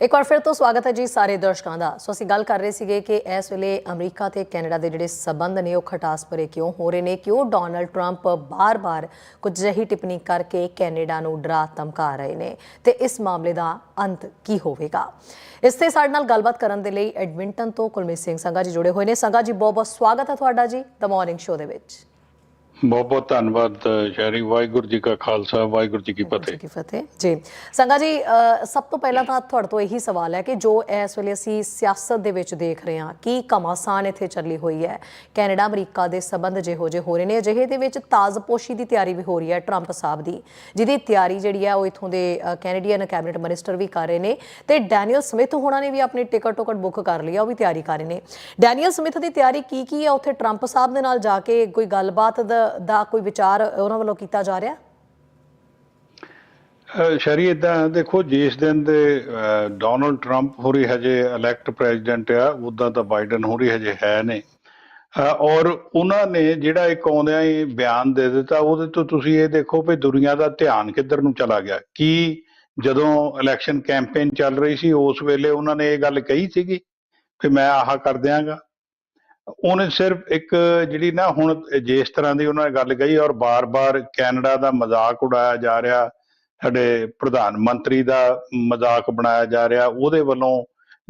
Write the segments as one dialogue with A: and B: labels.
A: ਇੱਕ ਵਾਰ ਫਿਰ ਤੋਂ ਸਵਾਗਤ ਹੈ ਜੀ ਸਾਰੇ ਦਰਸ਼ਕਾਂ ਦਾ। ਸੋ ਅਸੀਂ ਗੱਲ ਕਰ ਰਹੇ ਸੀਗੇ ਕਿ ਇਸ ਵੇਲੇ ਅਮਰੀਕਾ ਤੇ ਕੈਨੇਡਾ ਦੇ ਜਿਹੜੇ ਸਬੰਧ ਨੇ ਉਹ ਖਟਾਸ ਭਰੇ ਕਿਉਂ ਹੋ ਰਹੇ ਨੇ? ਕਿਉਂ ਡੋਨਲਡ ਟਰੰਪ ਬਾਰ-ਬਾਰ ਕੁਝ ਜਿਹੀ ਟਿੱਪਣੀ ਕਰਕੇ ਕੈਨੇਡਾ ਨੂੰ ਡਰਾ ਧਮਕਾ ਰਹੇ ਨੇ? ਤੇ ਇਸ ਮਾਮਲੇ ਦਾ ਅੰਤ ਕੀ ਹੋਵੇਗਾ? ਇਸ ਤੇ ਸਾਡੇ ਨਾਲ ਗੱਲਬਾਤ ਕਰਨ ਦੇ ਲਈ ਐਡਮਿੰਟਨ ਤੋਂ ਕੁਲਮੀਤ ਸਿੰਘ ਸੰਘਾ ਜੀ ਜੁੜੇ ਹੋਏ ਨੇ। ਸੰਘਾ ਜੀ ਬਹੁਤ ਬਹੁਤ ਸਵਾਗਤ ਹੈ ਤੁਹਾਡਾ ਜੀ ਦ ਮਾਰਨਿੰਗ ਸ਼ੋਅ ਦੇ ਵਿੱਚ।
B: ਬਹੁਤ ਬਹੁਤ ਧੰਨਵਾਦ ਸ਼ਹਿਰੀ। ਵਾਹਿਗੁਰੂ ਜੀ ਕਾ ਖਾਲਸਾ ਵਾਹਿਗੁਰੂ ਜੀ ਕੀ
A: ਜੀ
B: ਫਤਿਹ।
A: ਕੀ ਫਤਿਹ। ਜੀ। ਸੰਗਾ ਜੀ ਸਭ ਤੋਂ ਪਹਿਲਾਂ ਤਾਂ ਤੁਹਾਡੇ ਤੋਂ ਇਹੀ ਸਵਾਲ ਹੈ ਕਿ ਜੋ ਇਸ ਵੇਲੇ ਅਸੀਂ ਸਿਆਸਤ ਦੇ ਵਿੱਚ ਦੇਖ ਰਹੇ ਹਾਂ ਕੀ ਘਮਾਸਾਨ ਇੱਥੇ ਚੱਲੀ ਹੋਈ ਹੈ? ਕੈਨੇਡਾ ਅਮਰੀਕਾ ਦੇ ਸਬੰਧ ਜਿਹੋ ਜਿਹੇ ਹੋ ਰਹੇ ਨੇ ਅਜਿਹੇ ਦੇ ਵਿੱਚ ਤਾਜ਼ਪੋਸ਼ੀ ਦੀ ਤਿਆਰੀ ਵੀ ਹੋ ਰਹੀ ਹੈ ਟਰੰਪ ਸਾਹਿਬ ਦੀ ਜਿਹਦੀ ਤਿਆਰੀ ਜਿਹੜੀ ਹੈ ਉਹ ਇਥੋਂ ਦੇ ਕੈਨੇਡੀਅਨ ਕੈਬਨਿਟ ਮਿਨਿਸਟਰ ਵੀ ਕਰ ਰਹੇ ਨੇ ਤੇ ਡੈਨੀਅਲ ਸਮਿਥ ਹੋਣਾ ਨੇ ਵੀ ਆਪਣੀ ਟਿਕਟ ਟੁਕਟ ਬੁੱਕ ਕਰ ਲਈ ਆ ਉਹ ਵੀ ਤਿਆਰੀ ਕਰ ਰਹੇ ਨੇ। ਡੈਨੀਅਲ ਸਮਿਥ ਦੀ ਤਿਆਰੀ ਕੀ ਕੀ ਹੈ? ਉੱਥੇ ਟਰੰਪ ਸਾਹਿਬ ਦੇ ਨਾਲ ਜਾ ਕੇ ਕੋਈ ਗੱਲਬਾਤ ਦਾ ਦਾ ਕੋਈ ਵਿਚਾਰ ਉਹਨਾਂ ਵੱਲੋਂ ਕੀਤਾ ਜਾ ਰਿਹਾ?
B: ਸ਼ਰੀ ਇਦਾਂ ਦੇਖੋ ਜਿਸ ਦਿਨ ਦੇ ਅਹ, ਡੋਨਲਡ ਟਰੰਪ ਹੋਰੀ ਹਜੇ ਇਲੈਕਟ ਪ੍ਰੈਜ਼ੀਡੈਂਟ ਆ ਉਦਾਂ ਤਾਂ ਬਾਈਡਨ ਹੋਰੀ ਹਜੇ ਹੈ ਨੇ ਔਰ ਉਹਨਾਂ ਨੇ ਜਿਹੜਾ ਇੱਕ ਆਉਂਦਿਆਂ ਹੀ ਬਿਆਨ ਦੇ ਦਿੱਤਾ ਉਹਦੇ ਤੋਂ ਤੁਸੀਂ ਇਹ ਦੇਖੋ ਵੀ ਦੁਨੀਆ ਦਾ ਧਿਆਨ ਕਿੱਧਰ ਨੂੰ ਚਲਾ ਗਿਆ। ਕੀ ਜਦੋਂ ਇਲੈਕਸ਼ਨ ਕੈਂਪੇਨ ਚੱਲ ਰਹੀ ਸੀ ਉਸ ਵੇਲੇ ਉਹਨਾਂ ਨੇ ਇਹ ਗੱਲ ਕਹੀ ਸੀਗੀ ਕਿ ਮੈਂ ਆਹ ਕਰ ਦਿਆਂਗਾ। ਉਹਨੇ ਸਿਰਫ ਇੱਕ ਜਿਹੜੀ ਨਾ ਹੁਣ ਜਿਸ ਤਰ੍ਹਾਂ ਦੀ ਉਹਨਾਂ ਨੇ ਗੱਲ ਕਹੀ ਔਰ ਬਾਰ-ਬਾਰ ਕੈਨੇਡਾ ਦਾ ਮਜ਼ਾਕ ਉਡਾਇਆ ਜਾ ਰਿਹਾ ਸਾਡੇ ਪ੍ਰਧਾਨ ਮੰਤਰੀ ਦਾ ਮਜ਼ਾਕ ਬਣਾਇਆ ਜਾ ਰਿਹਾ ਉਹਦੇ ਵੱਲੋਂ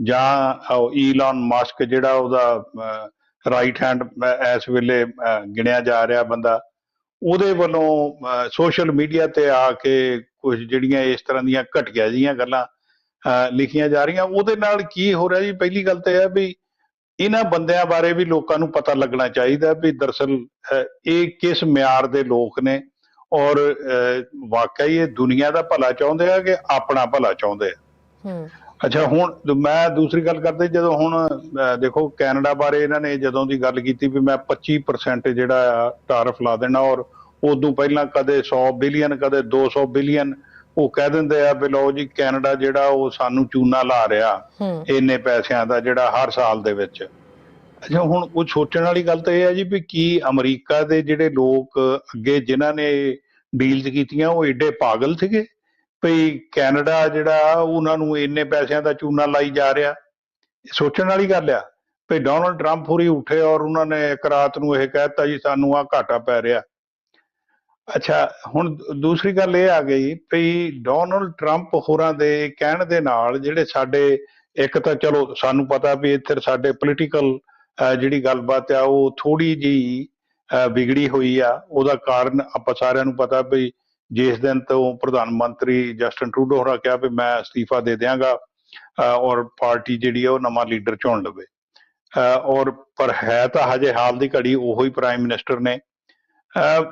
B: ਜਾਂ ਉਹ ਈਲਨ ਮਸਕ ਜਿਹੜਾ ਉਹਦਾ ਰਾਈਟ ਹੈਂਡ ਇਸ ਵੇਲੇ ਗਿਣਿਆ ਜਾ ਰਿਹਾ ਬੰਦਾ ਉਹਦੇ ਵੱਲੋਂ ਸੋਸ਼ਲ ਮੀਡੀਆ ਤੇ ਆ ਕੇ ਕੁਝ ਜਿਹੜੀਆਂ ਇਸ ਤਰ੍ਹਾਂ ਦੀਆਂ ਘਟੀਆ ਜੀਆਂ ਗੱਲਾਂ ਅਹ, ਲਿਖੀਆਂ ਜਾ ਰਹੀਆਂ ਉਹਦੇ ਨਾਲ ਕੀ ਹੋ ਰਿਹਾ ਜੀ? ਪਹਿਲੀ ਗੱਲ ਤਾਂ ਇਹ ਹੈ ਵੀ ਇਹਨਾਂ ਬੰਦਿਆਂ ਬਾਰੇ ਵੀ ਲੋਕਾਂ ਨੂੰ ਪਤਾ ਲੱਗਣਾ ਚਾਹੀਦਾ ਵੀ ਦਰਸਲ ਇਹ ਕਿਸ ਮਿਆਰ ਦੇ ਲੋਕ ਨੇ ਔਰ ਵਾਕਈ ਇਹ ਦੁਨੀਆ ਦਾ ਭਲਾ ਚਾਹੁੰਦੇ ਆ ਕਿ ਆਪਣਾ ਭਲਾ ਚਾਹੁੰਦੇ ਆ?
A: ਹੂੰ।
B: ਅੱਛਾ ਹੁਣ ਮੈਂ ਦੂਸਰੀ ਗੱਲ ਕਰਦੇ ਜਦੋਂ ਹੁਣ ਦੇਖੋ ਕੈਨੇਡਾ ਬਾਰੇ ਇਹਨਾਂ ਨੇ ਜਦੋਂ ਦੀ ਗੱਲ ਕੀਤੀ ਵੀ ਮੈਂ 25% ਜਿਹੜਾ ਆ ਟਾਰਫ ਲਾ ਦੇਣਾ ਔਰ ਉਦੋਂ ਪਹਿਲਾਂ ਕਦੇ 100 ਬਿਲੀਅਨ ਕਦੇ 200 ਬਿਲੀਅਨ ਉਹ ਕਹਿ ਦਿੰਦੇ ਆ ਵੀ ਲਓ ਜੀ ਕੈਨੇਡਾ ਜਿਹੜਾ ਉਹ ਸਾਨੂੰ ਚੂਨਾ ਲਾ ਰਿਹਾ ਇੰਨੇ ਪੈਸਿਆਂ ਦਾ ਜਿਹੜਾ ਹਰ ਸਾਲ ਦੇ ਵਿੱਚ। ਅੱਛਾ ਹੁਣ ਉਹ ਸੋਚਣ ਵਾਲੀ ਗੱਲ ਤਾਂ ਇਹ ਹੈ ਜੀ ਵੀ ਕੀ ਅਮਰੀਕਾ ਦੇ ਜਿਹੜੇ ਲੋਕ ਅੱਗੇ ਜਿਨ੍ਹਾਂ ਨੇ ਡੀਲਸ ਕੀਤੀਆਂ ਉਹ ਏਡੇ ਪਾਗਲ ਸੀਗੇ ਭਈ ਕੈਨੇਡਾ ਜਿਹੜਾ ਉਹਨਾਂ ਨੂੰ ਇੰਨੇ ਪੈਸਿਆਂ ਦਾ ਚੂਨਾ ਲਾਈ ਜਾ ਰਿਹਾ। ਸੋਚਣ ਵਾਲੀ ਗੱਲ ਆ ਭਈ ਡੋਨਲਡ ਟਰੰਪ ਹੋਰੀ ਉੱਠੇ ਔਰ ਉਹਨਾਂ ਨੇ ਇੱਕ ਰਾਤ ਨੂੰ ਇਹ ਕਹਿਤਾ ਜੀ ਸਾਨੂੰ ਆ ਘਾਟਾ ਪੈ ਰਿਹਾ। ਅੱਛਾ, ਹੁਣ ਦੂਸਰੀ ਗੱਲ ਇਹ ਆ ਗਈ ਵੀ ਡੋਨਲਡ ਟਰੰਪ ਹੋਰਾਂ ਦੇ ਕਹਿਣ ਦੇ ਨਾਲ ਜਿਹੜੇ ਸਾਡੇ, ਇੱਕ ਤਾਂ ਚਲੋ ਸਾਨੂੰ ਪਤਾ ਵੀ ਇੱਥੇ ਸਾਡੇ ਪੋਲੀਟੀਕਲ ਜਿਹੜੀ ਗੱਲਬਾਤ ਆ, ਉਹ ਥੋੜੀ ਜੀ ਵਿਗੜੀ ਹੋਈ ਆ। ਉਹਦਾ ਕਾਰਨ ਆਪਾਂ ਸਾਰਿਆਂ ਨੂੰ ਪਤਾ ਵੀ ਜਿਸ ਦਿਨ ਤੋਂ ਪ੍ਰਧਾਨ ਮੰਤਰੀ ਜਸਟਨ ਟਰੂਡੋ ਹੋਰਾਂ ਕਿਹਾ ਵੀ ਮੈਂ ਅਸਤੀਫਾ ਦੇ ਦਿਆਂਗਾ ਔਰ ਪਾਰਟੀ ਜਿਹੜੀ ਆ ਉਹ ਨਵਾਂ ਲੀਡਰ ਚੁਣ ਲਵੇ। ਔਰ ਪਰ ਹੈ ਤਾਂ ਹਜੇ ਹਾਲ ਦੀ ਘੜੀ ਉਹੋ ਹੀ ਪ੍ਰਾਈਮ ਮਿਨਿਸਟਰ ਨੇ।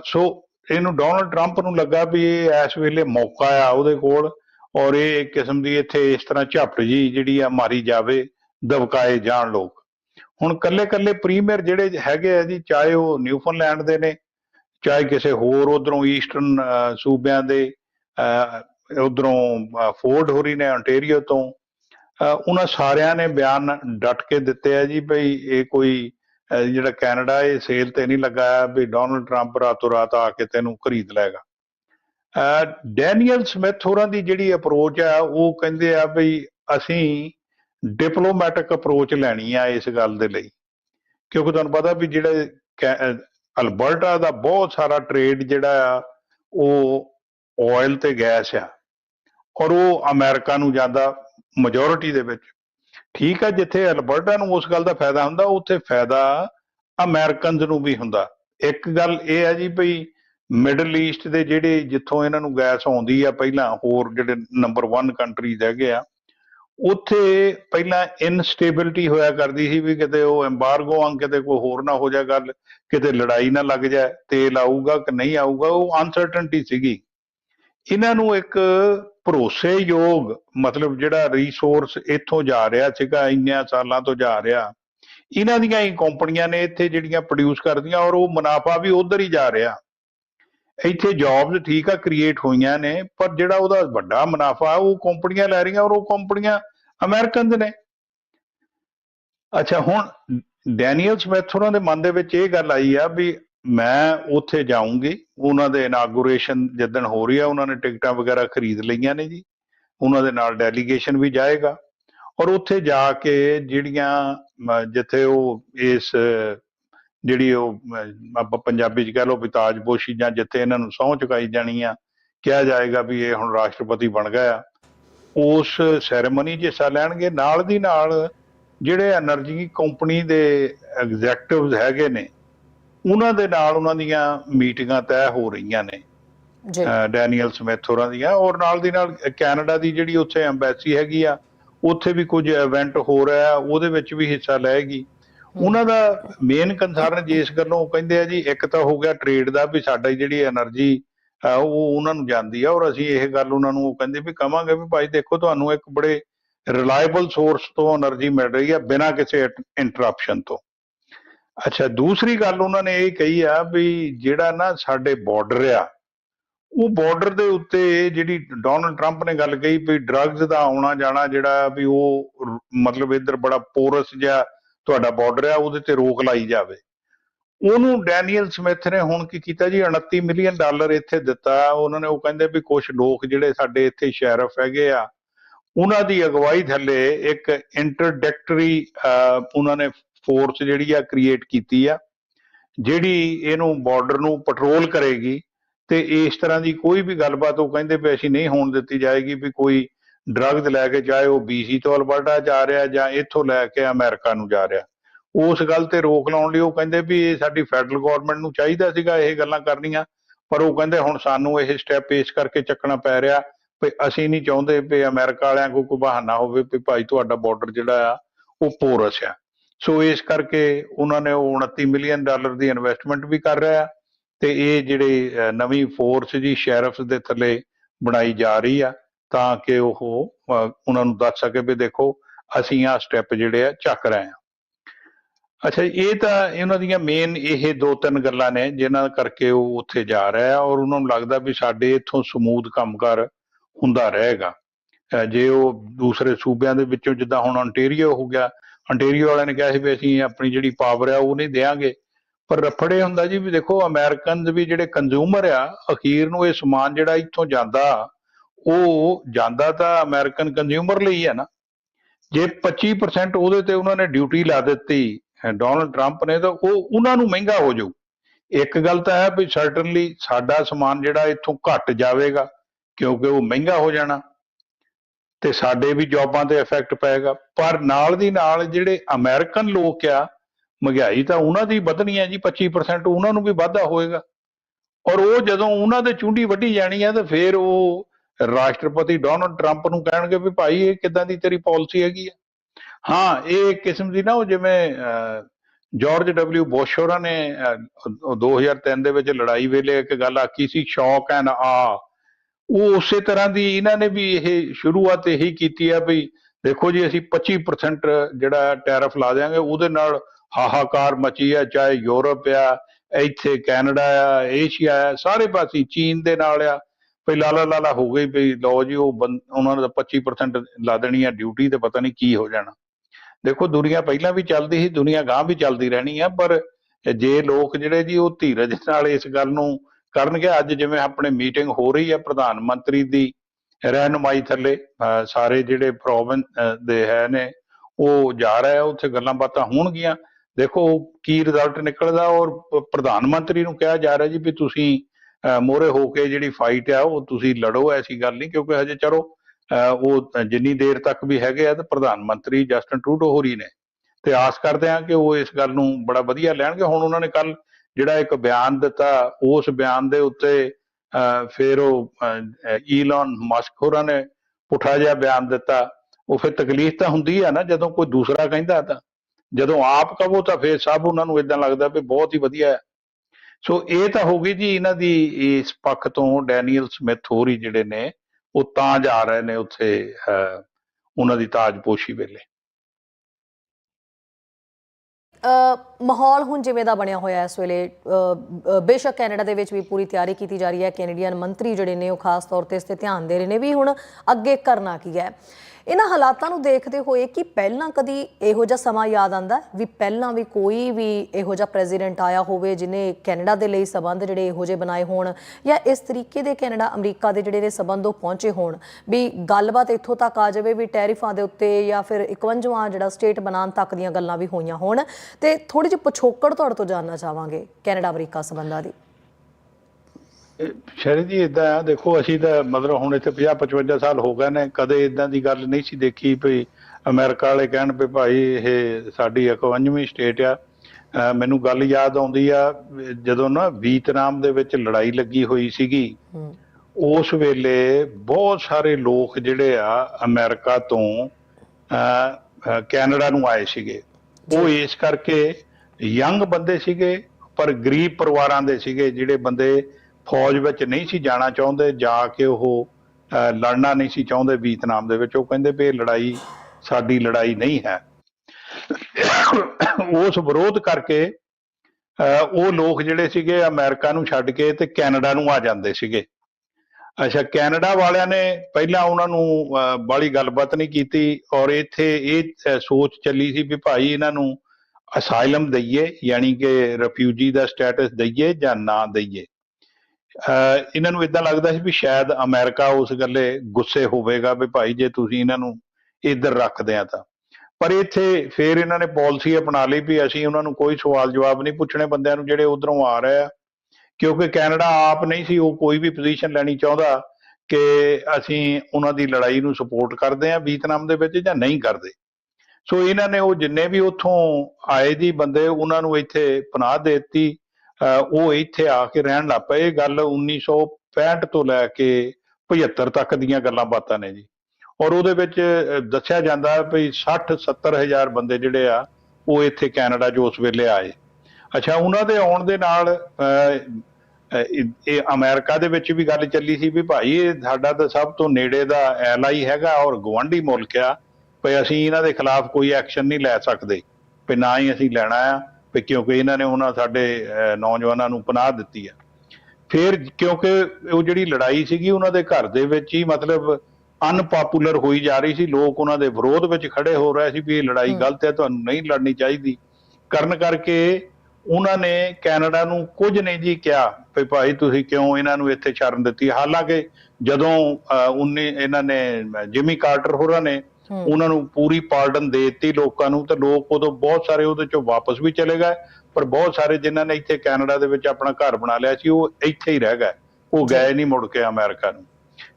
B: ਸੋ ਇਹਨੂੰ ਡੋਨਲਡ ਟਰੰਪ ਨੂੰ ਲੱਗਾ ਵੀ ਇਹ ਇਸ ਵੇਲੇ ਮੌਕਾ ਆ ਉਹਦੇ ਕੋਲ ਔਰ ਇਹ ਇੱਕ ਕਿਸਮ ਦੀ ਇੱਥੇ ਇਸ ਤਰ੍ਹਾਂ ਝਪਟ ਜੀ ਜਿਹੜੀ ਆ ਮਾਰੀ ਜਾਵੇ, ਦਬਕਾਏ ਜਾਣ ਲੋਕ। ਹੁਣ ਕੱਲੇ ਕੱਲੇ ਪ੍ਰੀਮੀਅਰ ਜਿਹੜੇ ਹੈਗੇ ਆ ਜੀ, ਚਾਹੇ ਉਹ ਨਿਊਫਨਲੈਂਡ ਦੇ ਨੇ, ਚਾਹੇ ਕਿਸੇ ਹੋਰ ਉਧਰੋਂ ਈਸਟਰਨ ਸੂਬਿਆਂ ਦੇ ਉਧਰੋਂ ਫੋਰਡ ਹੋਰੀ ਨੇ ਆਂਟੇਰੀਓ ਤੋਂ ਉਹਨਾਂ ਸਾਰਿਆਂ ਨੇ ਬਿਆਨ ਡਟ ਕੇ ਦਿੱਤੇ ਆ ਜੀ ਭਈ ਇਹ ਕੋਈ ਜਿਹੜਾ ਕੈਨੇਡਾ ਇਹ ਸੇਲ ਤੇ ਨਹੀਂ ਲੱਗਾ ਵੀ ਡੋਨਲਡ ਟਰੰਪ ਰਾਤੋਂ ਰਾਤ ਆ ਕੇ ਤੈਨੂੰ ਖਰੀਦ ਲਏਗਾ। ਡੈਨੀਅਲ ਸਮਿਥ ਹੋਰਾਂ ਦੀ ਜਿਹੜੀ ਅਪਰੋਚ ਆ ਉਹ ਕਹਿੰਦੇ ਆ ਵੀ ਅਸੀਂ ਡਿਪਲੋਮੈਟਿਕ ਅਪਰੋਚ ਲੈਣੀ ਆ ਇਸ ਗੱਲ ਦੇ ਲਈ। ਕਿਉਂਕਿ ਤੁਹਾਨੂੰ ਪਤਾ ਵੀ ਜਿਹੜੇ ਕੈ- ਅਲਬਰਟਾ ਦਾ ਬਹੁਤ ਸਾਰਾ ਟ੍ਰੇਡ ਜਿਹੜਾ ਆ, ਉਹ ਆਇਲ ਤੇ ਗੈਸ ਆ। ਔਰ ਉਹ ਅਮਰੀਕਾ ਨੂੰ ਜਾਂਦਾ ਮੈਜੋਰਿਟੀ ਦੇ ਵਿੱਚ। ਠੀਕ ਆ, ਜਿੱਥੇ ਅਲਬਰਟਾ ਨੂੰ ਉਸ ਗੱਲ ਦਾ ਫਾਇਦਾ ਹੁੰਦਾ, ਉੱਥੇ ਫਾਇਦਾ ਅਮਰੀਕਨਸ ਨੂੰ ਵੀ ਹੁੰਦਾ। ਇੱਕ ਗੱਲ ਇਹ ਹੈ ਜੀ ਭਈ ਮਿਡਲ ਈਸਟ ਦੇ ਜਿਹੜੇ ਜਿੱਥੋਂ ਇਹਨਾਂ ਨੂੰ ਗੈਸ ਆਉਂਦੀ ਆ, ਪਹਿਲਾਂ ਹੋਰ ਜਿਹੜੇ ਨੰਬਰ 1 ਕੰਟਰੀਜ਼ ਹੈਗੇ ਆ, ਉੱਥੇ ਪਹਿਲਾਂ ਇਨਸਟੇਬਿਲਟੀ ਹੋਇਆ ਕਰਦੀ ਸੀ ਵੀ ਕਿਤੇ ਉਹ ਐਮਬਾਰਗੋ ਆਂ ਕਿਤੇ ਕੋਈ ਹੋਰ ਨਾ ਹੋ ਜਾ ਗੱਲ, ਕਿਤੇ ਲੜਾਈ ਨਾ ਲੱਗ ਜਾਏ, ਤੇਲ ਆਊਗਾ ਕਿ ਨਹੀਂ ਆਊਗਾ, ਉਹ ਅਨਸਰਟਨਟੀ ਸੀਗੀ। ਇਹਨਾਂ ਨੂੰ ਇੱਕ ਭਰੋਸੇਯੋਗ ਮਤਲਬ ਜਿਹੜਾ ਰਿਸੋਰਸ ਇੱਥੋਂ ਜਾ ਰਿਹਾ ਸੀਗਾ, ਇੰਨਿਆਂ ਸਾਲਾਂ ਤੋਂ ਜਾ ਰਿਹਾ। ਇਹਨਾਂ ਦੀਆਂ ਹੀ ਕੰਪਨੀਆਂ ਨੇ ਇੱਥੇ ਜਿਹੜੀਆਂ ਪ੍ਰੋਡਿਊਸ ਕਰਦੀਆਂ ਔਰ ਉਹ ਮੁਨਾਫਾ ਵੀ ਉਧਰ ਹੀ ਜਾ ਰਿਹਾ। ਇੱਥੇ ਜੌਬਸ ਠੀਕ ਆ ਕ੍ਰੀਏਟ ਹੋਈਆਂ ਨੇ, ਪਰ ਜਿਹੜਾ ਉਹਦਾ ਵੱਡਾ ਮੁਨਾਫਾ ਉਹ ਕੰਪਨੀਆਂ ਲੈ ਰਹੀਆਂ ਔਰ ਉਹ ਕੰਪਨੀਆਂ ਅਮਰੀਕਨਸ ਨੇ। ਅੱਛਾ, ਹੁਣ ਡੈਨੀਅਲ ਸਮਿਥ ਉਹਨਾਂ ਦੇ ਮਨ ਦੇ ਵਿੱਚ ਇਹ ਗੱਲ ਆਈ ਆ ਵੀ ਮੈਂ ਉੱਥੇ ਜਾਊਂਗੀ। ਉਹਨਾਂ ਦੇ ਇਨਾਗੂਰੇਸ਼ਨ ਜਿੱਦਣ ਹੋ ਰਹੀ ਹੈ ਉਹਨਾਂ ਨੇ ਟਿਕਟਾਂ ਵਗੈਰਾ ਖਰੀਦ ਲਈਆਂ ਨੇ ਜੀ। ਉਹਨਾਂ ਦੇ ਨਾਲ ਡੈਲੀਗੇਸ਼ਨ ਵੀ ਜਾਏਗਾ। ਔਰ ਉੱਥੇ ਜਾ ਕੇ ਜਿਹੜੀਆਂ ਜਿੱਥੇ ਉਹ ਇਸ, ਜਿਹੜੀ ਉਹ ਆਪਾਂ ਪੰਜਾਬੀ ਚ ਕਹਿ ਲਓ ਪਿਤਾਜ ਬੋਸ਼ੀ ਜਾਂ ਜਿੱਥੇ ਇਹਨਾਂ ਨੂੰ ਸੌਂ ਚੁਕਾਈ ਜਾਣੀ ਆ, ਕਿਹਾ ਜਾਏਗਾ ਵੀ ਇਹ ਹੁਣ ਰਾਸ਼ਟਰਪਤੀ ਬਣ ਗਿਆ ਉਸ ਸੈਰੇਮਨੀ 'ਚ ਹਿੱਸਾ ਲੈਣਗੇ। ਨਾਲ ਦੀ ਨਾਲ ਜਿਹੜੇ એનર્ਜੀ ਕੰਪਨੀ ਦੇ ਐਗਜ਼ੈਕਟਿਵਸ ਹੈਗੇ ਨੇ ਉਹਨਾਂ ਦੇ ਨਾਲ ਉਹਨਾਂ ਦੀਆਂ ਮੀਟਿੰਗਾਂ ਤੈਅ ਹੋ ਰਹੀਆਂ ਨੇ।
A: ਜੀ।
B: ਡੈਨੀਅਲ ਸਮਿਥ ਹੋਰਾਂ ਦੀਆਂ। ਔਰ ਨਾਲ ਦੀ ਨਾਲ ਕੈਨੇਡਾ ਦੀ ਜਿਹੜੀ ਉੱਥੇ ਐਮਬੈਸੀ ਹੈਗੀ ਆ ਉੱਥੇ ਵੀ ਕੁਝ ਇਵੈਂਟ ਹੋ ਰਿਹਾ ਉਹਦੇ ਵਿੱਚ ਵੀ ਹਿੱਸਾ ਲਏਗੀ। ਉਹਨਾਂ ਦਾ ਮੇਨ ਕੰਸਰਨ ਜਿਸ ਗੱਲੋਂ ਉਹ ਕਹਿੰਦੇ ਆ ਜੀ ਇੱਕ ਤਾਂ ਹੋ ਗਿਆ ਟ੍ਰੇਡ ਦਾ ਵੀ ਸਾਡਾ ਜਿਹੜੀ એનર્ਜੀ ਉਹ ਉਹਨਾਂ ਨੂੰ ਜਾਂਦੀ ਆ। ਔਰ ਅਸੀਂ ਇਹ ਗੱਲ ਉਹਨਾਂ ਨੂੰ ਉਹ ਕਹਿੰਦੇ ਵੀ ਕਹਾਂਗੇ ਵੀ ਭਾਈ ਦੇਖੋ ਤੁਹਾਨੂੰ ਇੱਕ ਬੜੇ ਰਿਲਾਇਬਲ ਸੋਰਸ ਤੋਂ એનર્ਜੀ ਮਿਲ ਰਹੀ ਆ ਬਿਨਾਂ ਕਿਸੇ ਇੰਟਰਪਸ਼ਨ ਤੋਂ। ਅੱਛਾ, ਦੂਸਰੀ ਗੱਲ ਉਹਨਾਂ ਨੇ ਇਹ ਕਹੀ ਆ ਵੀ ਜਿਹੜਾ ਨਾ ਸਾਡੇ ਬਾਰਡਰ ਆ, ਉਹ ਬਾਰਡਰ ਦੇ ਉੱਤੇ ਜਿਹੜੀ ਡੋਨਲਡ ਟਰੰਪ ਨੇ ਗੱਲ ਕਹੀ ਵੀ ਡਰੱਗਸ ਦਾ ਆਉਣਾ ਜਾਣਾ ਜਿਹੜਾ ਵੀ ਉਹ ਮਤਲਬ ਇੱਧਰ ਬੜਾ ਪੋਰਸ ਜਿਹਾ ਤੁਹਾਡਾ ਬਾਰਡਰ ਆ, ਉਹਦੇ ਤੇ ਰੋਕ ਲਾਈ ਜਾਵੇ। ਉਹਨੂੰ ਡੈਨੀਅਲ ਸਮਿਥ ਨੇ ਹੁਣ ਕੀ ਕੀਤਾ ਜੀ? 29 ਮਿਲੀਅਨ ਡਾਲਰ ਇੱਥੇ ਦਿੱਤਾ। ਉਹਨਾਂ ਨੇ ਉਹ ਕਹਿੰਦੇ ਵੀ ਕੁਝ ਲੋਕ ਜਿਹੜੇ ਸਾਡੇ ਇੱਥੇ ਸ਼ੈਰਫ ਹੈਗੇ ਆ, ਉਹਨਾਂ ਦੀ ਅਗਵਾਈ ਥੱਲੇ ਇੱਕ ਇੰਟਰਡਿਕਟਰੀ ਉਹਨਾਂ ਨੇ ਫੋਰਸ ਜਿਹੜੀ ਆ ਕ੍ਰੀਏਟ ਕੀਤੀ ਆ, ਜਿਹੜੀ ਇਹਨੂੰ ਬਾਰਡਰ ਨੂੰ ਪੈਟਰੋਲ ਕਰੇਗੀ ਤੇ ਇਸ ਤਰ੍ਹਾਂ ਦੀ ਕੋਈ ਵੀ ਗੱਲਬਾਤ ਉਹ ਕਹਿੰਦੇ ਵੀ ਅਸੀਂ ਨਹੀਂ ਹੋਣ ਦਿੱਤੀ ਜਾਏਗੀ ਵੀ ਕੋਈ ਡਰੱਗਸ ਲੈ ਕੇ ਚਾਹੇ ਉਹ ਬੀਸੀ ਤੋਂ ਅਲਬਰਟਾ ਜਾ ਰਿਹਾ ਜਾਂ ਇੱਥੋਂ ਲੈ ਕੇ ਅਮਰੀਕਾ ਨੂੰ ਜਾ ਰਿਹਾ। ਉਸ ਗੱਲ ਤੇ ਰੋਕ ਲਾਉਣ ਲਈ ਉਹ ਕਹਿੰਦੇ ਵੀ ਇਹ ਸਾਡੀ ਫੈਡਰਲ ਗਵਰਨਮੈਂਟ ਨੂੰ ਚਾਹੀਦਾ ਸੀਗਾ ਇਹ ਗੱਲਾਂ ਕਰਨੀਆਂ, ਪਰ ਉਹ ਕਹਿੰਦੇ ਹੁਣ ਸਾਨੂੰ ਇਹ ਸਟੈਪ ਪੇਸ਼ ਕਰਕੇ ਚੱਕਣਾ ਪੈ ਰਿਹਾ ਵੀ ਅਸੀਂ ਨਹੀਂ ਚਾਹੁੰਦੇ ਵੀ ਅਮਰੀਕਾ ਵਾਲਿਆਂ ਕੋਲ ਕੋਈ ਬਹਾਨਾ ਹੋਵੇ ਵੀ ਭਾਈ ਤੁਹਾਡਾ ਬਾਰਡਰ ਜਿਹੜਾ ਆ, ਉਹ ਪੋਰਸ ਆ। ਸੋ ਇਸ ਕਰਕੇ ਉਹਨਾਂ ਨੇ ਉਹ 29 ਮਿਲੀਅਨ ਡਾਲਰ ਦੀ ਇਨਵੈਸਟਮੈਂਟ ਵੀ ਕਰ ਰਿਹਾ ਤੇ ਇਹ ਜਿਹੜੇ ਨਵੀਂ ਫੋਰਸ ਜੀ ਸ਼ੈਰਫਸ ਦੇ ਥੱਲੇ ਬਣਾਈ ਜਾ ਰਹੀ ਆ, ਤਾਂ ਕਿ ਉਹ ਉਹਨਾਂ ਨੂੰ ਦੱਸ ਸਕੇ ਵੀ ਦੇਖੋ ਅਸੀਂ ਆਹ ਸਟੈਪ ਜਿਹੜੇ ਆ ਚੱਕ ਰਹੇ ਆ ਅੱਛਾ, ਇਹ ਤਾਂ ਇਹਨਾਂ ਦੀਆਂ ਮੇਨ ਇਹ ਦੋ ਤਿੰਨ ਗੱਲਾਂ ਨੇ ਜਿਨ੍ਹਾਂ ਕਰਕੇ ਉਹ ਉੱਥੇ ਜਾ ਰਿਹਾ ਔਰ ਉਹਨਾਂ ਨੂੰ ਲੱਗਦਾ ਵੀ ਸਾਡੇ ਇੱਥੋਂ ਸਮੂਥ ਕੰਮਕਾਰ ਹੁੰਦਾ ਰਹੇਗਾ। ਜੇ ਉਹ ਦੂਸਰੇ ਸੂਬਿਆਂ ਦੇ ਵਿੱਚੋਂ ਜਿੱਦਾਂ ਹੁਣ ontario ਹੋ ਗਿਆ ਅੰਟੇਰੀਓ ਵਾਲਿਆਂ ਨੇ ਕਿਹਾ ਸੀ ਵੀ ਅਸੀਂ ਆਪਣੀ ਜਿਹੜੀ ਪਾਵਰ ਆ ਉਹ ਨਹੀਂ ਦੇਵਾਂਗੇ ਪਰ ਰਫੜੇ ਹੁੰਦਾ ਜੀ ਵੀ ਦੇਖੋ ਅਮਰੀਕਨਸ ਵੀ ਜਿਹੜੇ ਕੰਜ਼ਿਊਮਰ ਆ, ਅਖੀਰ ਨੂੰ ਇਹ ਸਮਾਨ ਜਿਹੜਾ ਇੱਥੋਂ ਜਾਂਦਾ, ਉਹ ਜਾਂਦਾ ਤਾਂ ਅਮਰੀਕਨ ਕੰਜ਼ਿਊਮਰ ਲਈ ਹੈ ਨਾ। ਜੇ 25% ਉਹਦੇ ਤੇ ਉਹਨਾਂ ਨੇ ਡਿਊਟੀ ਲਾ ਦਿੱਤੀ ਡੋਨਲਡ ਟਰੰਪ ਨੇ, ਤਾਂ ਉਹ ਉਹਨਾਂ ਨੂੰ ਮਹਿੰਗਾ ਹੋ ਜਾਊ। ਇੱਕ ਗੱਲ ਤਾਂ ਹੈ ਵੀ ਸਰਟਨਲੀ ਸਾਡਾ ਸਮਾਨ ਜਿਹੜਾ ਇੱਥੋਂ ਘਟ ਜਾਵੇਗਾ, ਕਿਉਂਕਿ ਉਹ ਮਹਿੰਗਾ ਹੋ ਜਾਣਾ। ਤੇ ਸਾਡੇ ਵੀ ਜੌਬਾਂ ਤੇ ਇਫੈਕਟ ਪਏਗਾ। ਪਰ ਨਾਲ ਦੀ ਨਾਲ ਜਿਹੜੇ ਅਮਰੀਕਨ ਲੋਕ ਆ ਮਹਿੰਗਾਈ ਤਾਂ ਉਹਨਾਂ ਦੀ ਵਧਣੀ ਹੈ ਜੀ 25% ਉਹਨਾਂ ਨੂੰ ਵੀ ਵਾਧਾ ਹੋਏਗਾ। ਔਰ ਉਹ ਜਦੋਂ ਉਹਨਾਂ ਦੇ ਚੁੰਡੀ ਵੱਢੀ ਜਾਣੀ ਹੈ ਤਾਂ ਫਿਰ ਉਹ ਰਾਸ਼ਟਰਪਤੀ ਡੋਨਲਡ ਟਰੰਪ ਨੂੰ ਕਹਿਣਗੇ ਵੀ ਭਾਈ ਇਹ ਕਿਦਾਂ ਦੀ ਤੇਰੀ ਪਾਲਿਸੀ ਹੈਗੀ ਆ? ਹਾਂ ਇਹ ਇੱਕ ਕਿਸਮ ਦੀ ਨਾ ਉਹ ਜਿਵੇਂ ਅਹ, ਜਾਰਜ ਡਬਲਿਊ ਬੁਸ਼ ਹੋਰਾਂ ਨੇ ਅਹ, ਉਹ 2003 ਦੇ ਵਿੱਚ ਲੜਾਈ ਵੇਲੇ ਇੱਕ ਗੱਲ ਆਖੀ ਸੀ ਸ਼ੌਕ ਐਂਡ ਆ ਉਹ ਉਸੇ ਤਰ੍ਹਾਂ ਦੀ ਇਹਨਾਂ ਨੇ ਵੀ ਇਹ ਸ਼ੁਰੂਆਤ ਇਹੀ ਕੀਤੀ ਆ ਵੀ ਦੇਖੋ ਜੀ, ਅਸੀਂ 25% ਜਿਹੜਾ ਟੈਰਿਫ ਲਾ ਦਿਆਂਗੇ, ਉਹਦੇ ਨਾਲ ਹਾਹਾਕਾਰ ਮਚੀ ਆ, ਚਾਹੇ ਯੂਰਪ ਆ, ਇੱਥੇ ਕੈਨੇਡਾ ਆ, ਏਸ਼ੀਆ ਆ, ਸਾਰੇ ਪਾਸੇ ਚੀਨ ਦੇ ਨਾਲ ਆ। ਭਈ ਲਾਲਾ ਲਾਲਾ ਹੋ ਗਈ ਵੀ ਲਓ ਜੀ, ਉਹ ਬੰ- ਉਹਨਾਂ ਦਾ 25% ਲਾ ਦੇਣੀ ਆ ਡਿਊਟੀ ਤੇ ਪਤਾ ਨਹੀਂ ਕੀ ਹੋ ਜਾਣਾ। ਦੇਖੋ ਦੁਨੀਆ ਪਹਿਲਾਂ ਵੀ ਚੱਲਦੀ ਸੀ, ਦੁਨੀਆ ਗਾਂ ਵੀ ਚੱਲਦੀ ਰਹਿਣੀ ਆ, ਪਰ ਜੇ ਲੋਕ ਜਿਹੜੇ ਜੀ ਉਹ ਧੀਰਜ ਨਾਲ ਇਸ ਗੱਲ ਨੂੰ ਕਰਨਗੇ। ਅੱਜ ਜਿਵੇਂ ਆਪਣੇ ਮੀਟਿੰਗ ਹੋ ਰਹੀ ਹੈ ਪ੍ਰਧਾਨ ਮੰਤਰੀ ਦੀ ਰਹਿਨੁਮਾਈ ਥੱਲੇ ਸਾਰੇ ਜਿਹੜੇ ਪ੍ਰੋਬਲਮ ਦੇ ਹੈ ਨੇ, ਉਹ ਜਾ ਰਿਹਾ ਉੱਥੇ ਗੱਲਾਂ ਬਾਤਾਂ ਹੋਣਗੀਆਂ। ਦੇਖੋ ਕੀ ਰਿਜ਼ਲਟ ਨਿਕਲਦਾ, ਔਰ ਪ੍ਰਧਾਨ ਮੰਤਰੀ ਨੂੰ ਕਿਹਾ ਜਾ ਰਿਹਾ ਜੀ ਵੀ ਤੁਸੀਂ ਮੋਰੇ ਹੋ ਕੇ ਜਿਹੜੀ ਫਾਈਟ ਆ, ਉਹ ਤੁਸੀਂ ਲੜੋ, ਐਸੀ ਗੱਲ ਨਹੀਂ, ਕਿਉਂਕਿ ਹਜੇ ਚਲੋ ਉਹ ਜਿੰਨੀ ਦੇਰ ਤੱਕ ਵੀ ਹੈਗੇ ਆ, ਤਾਂ ਪ੍ਰਧਾਨ ਮੰਤਰੀ ਜਸਟਨ ਟਰੂਡੋ ਹੋਰੀ ਨੇ। ਤੇ ਆਸ ਕਰਦੇ ਆ ਕਿ ਉਹ ਇਸ ਗੱਲ ਨੂੰ ਬੜਾ ਵਧੀਆ ਲੈਣਗੇ। ਹੁਣ ਉਹਨਾਂ ਨੇ ਕੱਲ ਜਿਹੜਾ ਇੱਕ ਬਿਆਨ ਦਿੱਤਾ ਉਸ ਬਿਆਨ ਦੇ ਉੱਤੇ ਫਿਰ ਉਹ ਈਲਨ ਮਸਕ ਹੋਰਾਂ ਨੇ ਪੁੱਠਾ ਜਿਹਾ ਬਿਆਨ ਦਿੱਤਾ। ਉਹ ਫਿਰ ਤਕਲੀਫ ਤਾਂ ਹੁੰਦੀ ਆ ਨਾ ਜਦੋਂ ਕੋਈ ਦੂਸਰਾ ਕਹਿੰਦਾ ਤਾਂ। ਜਦੋਂ ਆਪ ਕਹੋ ਤਾਂ ਫਿਰ ਸਭ ਉਹਨਾਂ ਨੂੰ ਇਦਾਂ ਲੱਗਦਾ ਵੀ ਬਹੁਤ ਹੀ ਵਧੀਆ ਹੈ ਸੋ ਇਹ ਤਾਂ ਹੋ ਗਈ ਜੀ ਇਹਨਾਂ ਦੀ ਇਸ ਪੱਖ ਤੋਂ ਡੈਨੀਅਲ ਸਮਿਥ ਹੋਰੀ ਜਿਹੜੇ ਨੇ ਉਹ ਤਾਂ ਜਾ ਰਹੇ ਨੇ ਉੱਥੇ ਅਹ, ਉਹਨਾਂ ਦੀ ਤਾਜਪੋਸ਼ੀ ਵੇਲੇ।
A: ਅ, ਮਾਹੌਲ ਹੁਣ ਜਿਵੇਂ ਦਾ ਬਣਿਆ ਹੋਇਆ ਇਸ ਵੇਲੇ ਬੇਸ਼ੱਕ ਕੈਨੇਡਾ ਦੇ ਵਿੱਚ ਵੀ ਪੂਰੀ ਤਿਆਰੀ ਕੀਤੀ ਜਾ ਰਹੀ ਹੈ। ਕੈਨੇਡੀਅਨ ਮੰਤਰੀ ਜਿਹੜੇ ਨੇ ਉਹ ਖਾਸ ਤੌਰ ਤੇ ਇਸ ਤੇ ਧਿਆਨ ਦੇ ਰਹੇ ਨੇ ਵੀ ਹੁਣ ਅੱਗੇ ਕਰਨਾ ਕੀ ਹੈ। ਇਹਨਾਂ ਹਾਲਾਤਾਂ ਨੂੰ ਦੇਖਦੇ ਹੋਏ ਕਿ ਪਹਿਲਾਂ ਕਦੀ ਇਹੋ ਜਿਹਾ ਸਮਾਂ ਯਾਦ ਆਂਦਾ ਵੀ ਪਹਿਲਾਂ ਵੀ ਕੋਈ ਵੀ ਇਹੋ ਜਿਹਾ ਪ੍ਰੈਜ਼ੀਡੈਂਟ ਆਇਆ ਹੋਵੇ ਜਿਨੇ ਕੈਨੇਡਾ ਦੇ ਲਈ ਸਬੰਧ ਜਿਹੜੇ ਇਹੋ ਜਿਹੇ ਬਣਾਏ ਹੋਣ ਜਾਂ ਇਸ ਤਰੀਕੇ ਦੇ ਕੈਨੇਡਾ, ਅਮਰੀਕਾ ਦੇ ਜਿਹੜੇ ਨੇ ਸਬੰਧ ਉਹ ਪਹੁੰਚੇ ਹੋਣ? ਵੀ ਗੱਲਬਾਤ ਇੱਥੋਂ ਤੱਕ ਆ ਜਾਵੇ ਵੀ ਟੈਰਿਫਾਂ ਦੇ ਉੱਤੇ ਜਾਂ ਫਿਰ 51ਵਾਂ ਜਿਹੜਾ ਸਟੇਟ ਬਣਾਉਣ ਤੱਕ ਦੀਆਂ ਗੱਲਾਂ ਵੀ ਹੋਈਆਂ ਹੋਣ। ਤੇ ਥੋੜੀ ਜਿਹੀ ਪਿਛੋਕੜ ਤੁਹਾਡੇ ਤੋਂ ਜਾਨਣਾ ਚਾਹਾਂਗੇ ਕੈਨੇਡਾ ਅਮਰੀਕਾ ਸਬੰਧਾਂ ਦੀ।
B: ਸ਼ਹਿਰੀ ਜੀ ਇਦਾਂ ਆ ਦੇਖੋ ਅਸੀਂ ਤਾਂ ਮਤਲਬ ਹੁਣ ਇੱਥੇ 50 55 ਸਾਲ ਹੋ ਗਏ ਨੇ ਕਦੇ ਇਦਾਂ ਦੀ ਗੱਲ ਨਹੀਂ ਸੀ ਦੇਖੀ ਵੀ ਅਮਰੀਕਾ ਵਾਲੇ ਕਹਿਣ ਵੀ ਭਾਈ ਇਹ ਸਾਡੀ 51ਵੀਂ ਸਟੇਟ ਆ। ਮੈਨੂੰ ਗੱਲ ਯਾਦ ਆਉਂਦੀ ਆ ਜਦੋਂ ਨਾ ਵੀਤਨਾਮ ਦੇ ਵਿੱਚ ਲੜਾਈ ਲੱਗੀ ਹੋਈ ਸੀਗੀ ਉਸ ਵੇਲੇ ਬਹੁਤ ਸਾਰੇ ਲੋਕ ਜਿਹੜੇ ਆ ਅਮਰੀਕਾ ਤੋਂ ਕੈਨੇਡਾ ਨੂੰ ਆਏ ਸੀਗੇ। ਉਹ ਇਸ ਕਰਕੇ ਯੰਗ ਬੰਦੇ ਸੀਗੇ ਪਰ ਗਰੀਬ ਪਰਿਵਾਰਾਂ ਦੇ ਸੀਗੇ ਜਿਹੜੇ ਬੰਦੇ ਫੌਜ ਵਿੱਚ ਨਹੀਂ ਸੀ ਜਾਣਾ ਚਾਹੁੰਦੇ ਜਾ ਕੇ ਉਹ ਲੜਨਾ ਨਹੀਂ ਸੀ ਚਾਹੁੰਦੇ ਵੀਤਨਾਮ ਦੇ ਵਿੱਚ। ਉਹ ਕਹਿੰਦੇ ਵੀ ਇਹ ਲੜਾਈ ਸਾਡੀ ਲੜਾਈ ਨਹੀਂ ਹੈ। ਉਸ ਵਿਰੋਧ ਕਰਕੇ ਅਹ, ਉਹ ਲੋਕ ਜਿਹੜੇ ਸੀਗੇ ਅਮਰੀਕਾ ਨੂੰ ਛੱਡ ਕੇ ਤੇ ਕੈਨੇਡਾ ਨੂੰ ਆ ਜਾਂਦੇ ਸੀਗੇ। ਅੱਛਾ ਕੈਨੇਡਾ ਵਾਲਿਆਂ ਨੇ ਪਹਿਲਾਂ ਉਹਨਾਂ ਨੂੰ ਅਹ, ਗੱਲਬਾਤ ਨਹੀਂ ਕੀਤੀ ਔਰ ਇੱਥੇ ਇਹ ਸੋਚ ਚੱਲੀ ਸੀ ਵੀ ਭਾਈ ਇਹਨਾਂ ਨੂੰ ਅਸਾਈਲਮ ਦਈਏ ਯਾਨੀ ਕਿ ਰਿਫਿਊਜੀ ਦਾ ਸਟੇਟਸ ਦਈਏ ਜਾਂ ਨਾ ਦਈਏ। ਅਹ, ਇਹਨਾਂ ਨੂੰ ਇਦਾਂ ਲੱਗਦਾ ਸੀ ਵੀ ਸ਼ਾਇਦ ਅਮਰੀਕਾ ਉਸ ਗੱਲੇ ਗੁੱਸੇ ਹੋਵੇਗਾ ਵੀ ਭਾਈ ਜੇ ਤੁਸੀਂ ਇਹਨਾਂ ਨੂੰ ਇੱਧਰ ਰੱਖਦੇ ਆ ਤਾਂ। ਪਰ ਇੱਥੇ ਫੇਰ ਇਹਨਾਂ ਨੇ ਪਾਲਿਸੀ ਅਪਣਾ ਲਈ ਵੀ ਅਸੀਂ ਉਹਨਾਂ ਨੂੰ ਕੋਈ ਸਵਾਲ ਜਵਾਬ ਨਹੀਂ ਪੁੱਛਣੇ ਬੰਦਿਆਂ ਨੂੰ ਜਿਹੜੇ ਉਧਰੋਂ ਆ ਰਹੇ ਆ। ਕਿਉਂਕਿ ਕੈਨੇਡਾ ਆਪ ਨਹੀਂ ਸੀ ਉਹ ਕੋਈ ਵੀ ਪੋਜੀਸ਼ਨ ਲੈਣੀ ਚਾਹੁੰਦਾ ਕਿ ਅਸੀਂ ਉਹਨਾਂ ਦੀ ਲੜਾਈ ਨੂੰ ਸਪੋਰਟ ਕਰਦੇ ਆ ਵੀਤਨਾਮ ਦੇ ਵਿੱਚ ਜਾਂ ਨਹੀਂ ਕਰਦੇ। ਸੋ ਇਹਨਾਂ ਨੇ ਉਹ ਜਿੰਨੇ ਵੀ ਉੱਥੋਂ ਆਏ ਜੀ ਬੰਦੇ, ਉਹਨਾਂ ਨੂੰ ਇੱਥੇ ਪਨਾਹ ਦੇ ਦਿੱਤੀ। ਉਹ ਇੱਥੇ ਆ ਕੇ ਰਹਿਣ ਲੱਗ ਪਏ। ਇਹ ਗੱਲ 1965 ਤੋਂ ਲੈ ਕੇ 75 ਤੱਕ ਦੀਆਂ ਗੱਲਾਂ ਬਾਤਾਂ ਨੇ ਜੀ। ਔਰ ਉਹਦੇ ਵਿੱਚ ਦੱਸਿਆ ਜਾਂਦਾ ਵੀ 60 70 ਹਜ਼ਾਰ ਬੰਦੇ ਜਿਹੜੇ ਆ, ਉਹ ਇੱਥੇ ਕੈਨੇਡਾ 'ਚ ਉਸ ਵੇਲੇ ਆਏ। ਅੱਛਾ, ਉਹਨਾਂ ਦੇ ਆਉਣ ਦੇ ਨਾਲ ਇਹ ਇਹ ਅਮਰੀਕਾ ਦੇ ਵਿੱਚ ਵੀ ਗੱਲ ਚੱਲੀ ਸੀ ਵੀ ਭਾਈ, ਇਹ ਸਾਡਾ ਤਾਂ ਸਭ ਤੋਂ ਨੇੜੇ ਦਾ ਐਲਾਈ ਹੈਗਾ ਔਰ ਗਵਾਂਢੀ ਮੁਲਕ ਆ। ਵੀ ਅਸੀਂ ਇਹਨਾਂ ਦੇ ਖਿਲਾਫ ਕੋਈ ਐਕਸ਼ਨ ਨਹੀਂ ਲੈ ਸਕਦੇ ਵੀ ਨਾ ਹੀ ਅਸੀਂ ਲੈਣਾ ਆ ਵੀ ਕਿਉਂਕਿ ਇਹਨਾਂ ਨੇ ਉਹਨਾਂ ਸਾਡੇ ਨੌਜਵਾਨਾਂ ਨੂੰ ਪਨਾਹ ਦਿੱਤੀ ਆ। ਫਿਰ ਕਿਉਂਕਿ ਉਹ ਜਿਹੜੀ ਲੜਾਈ ਸੀਗੀ ਉਹਨਾਂ ਦੇ ਘਰ ਦੇ ਵਿੱਚ ਹੀ ਮਤਲਬ ਅਨਪਪੂਲਰ ਹੋਈ ਜਾ ਰਹੀ ਸੀ ਲੋਕ ਉਹਨਾਂ ਦੇ ਵਿਰੋਧ ਵਿੱਚ ਖੜੇ ਹੋ ਰਹੇ ਸੀ ਵੀ ਇਹ ਲੜਾਈ। ਗਲਤ ਹੈ ਤੁਹਾਨੂੰ ਨਹੀਂ ਲੜਨੀ ਚਾਹੀਦੀ। ਕਰਨ ਕਰਕੇ ਉਹਨਾਂ ਨੇ ਕੈਨੇਡਾ ਨੂੰ ਕੁਝ ਨਹੀਂ ਜੀ ਕਿਹਾ ਵੀ ਭਾਈ ਤੁਸੀਂ ਕਿਉਂ ਇਹਨਾਂ ਨੂੰ ਇੱਥੇ ਸ਼ਰਨ ਦਿੱਤੀ? ਹਾਲਾਂਕਿ ਜਦੋਂ ਅਹ, ਉਨੀ ਇਹਨਾਂ ਨੇ ਜਿਮੀ ਕਾਰਟਰ ਹੋਰਾਂ ਨੇ ਉਹਨਾਂ ਨੂੰ ਪੂਰੀ ਪਾਰਡਨ ਦੇ ਦਿੱਤੀ ਲੋਕਾਂ ਨੂੰ ਤੇ ਲੋਕ ਉਦੋਂ ਬਹੁਤ ਸਾਰੇ ਉਹਦੇ ਚੋਂ ਵਾਪਸ ਵੀ ਚਲੇ ਗਏ ਪਰ ਬਹੁਤ ਸਾਰੇ ਜਿਨ੍ਹਾਂ ਨੇ ਇੱਥੇ ਕੈਨੇਡਾ ਦੇ ਵਿੱਚ ਆਪਣਾ ਘਰ ਬਣਾ ਲਿਆ ਸੀ ਉਹ ਇੱਥੇ ਹੀ ਰਹਿ ਗਏ। ਉਹ ਗਏ ਨਹੀਂ ਮੁੜ ਕੇ ਅਮਰੀਕਾ ਨੂੰ।